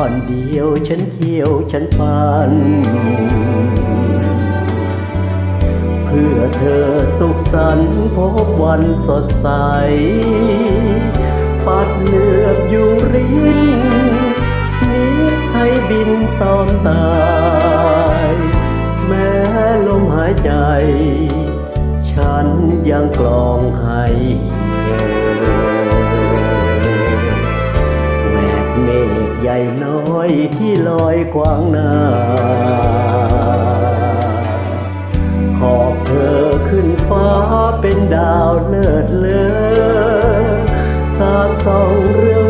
อนเดียวฉันเที่ยวฉันปันเพื่อเธอสุขสันต์พบวันสดใส ปัดเลือบยุงรินนี้ให้บินตอมตาย แม้ลมหายใจ ฉันยังกลองให้เธอ ใหญ่น้อยที่ลอยกวางหน้า ขอบเธอขึ้นฟ้าเป็นดาวเลิศเลอสาดส่องเรือง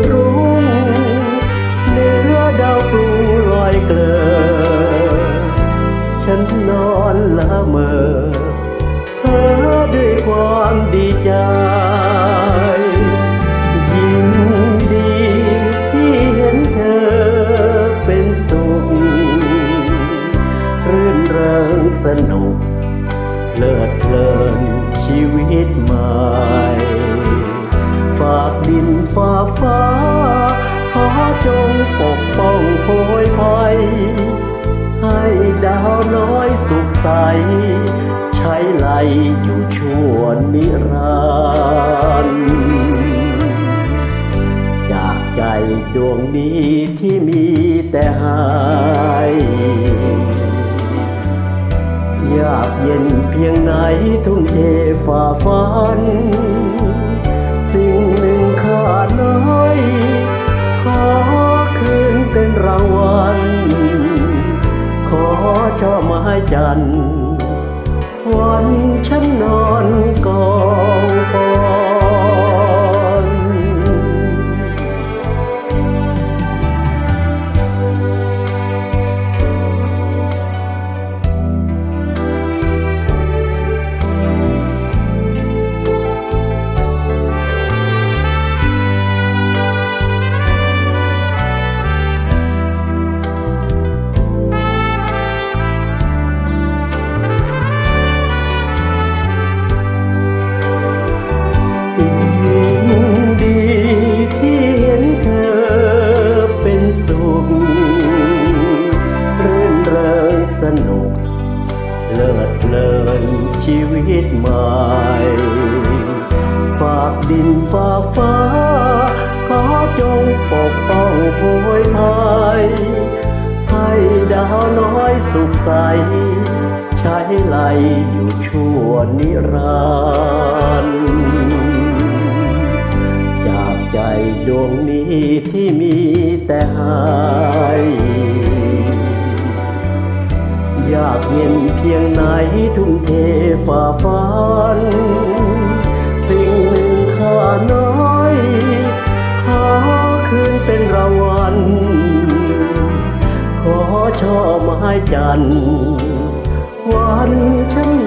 ลิดเลินชีวิตใหม่ ฝากดินฝากฟ้า ขอจงปกป้องโพยภัย ให้ดาวน้อยสุขใส ใช้ไหลอยู่ชั่วนิรันดร์จากใจดวงนี้ที่มีแต่หาย ยากเย็น พียงไหนทุ่มเทฝ่าฟัน สิ่งหนึ่งขาดน้อยขอคืนเป็นรางวัล ขอช่อไม้จันทร์วันฉันนอนกอด นุก เลิดเลินชีวิตใหม่ ฝากดินฝากฟ้า ขอจงปกป้องโพยภัยให้ดาวน้อยสุขใส ใช้ไหลอยู่ชั่วนิรันดร์จากใจดวงนี้ที่มีแต่ใหา ยอยากเย็นเพียงไหนทุ่มเทฝ่าฟัน สิ่งหนึ่งค่าน้อยขอคืนเป็นรางวัล ขอช่อไม้จันทร์วันฉัน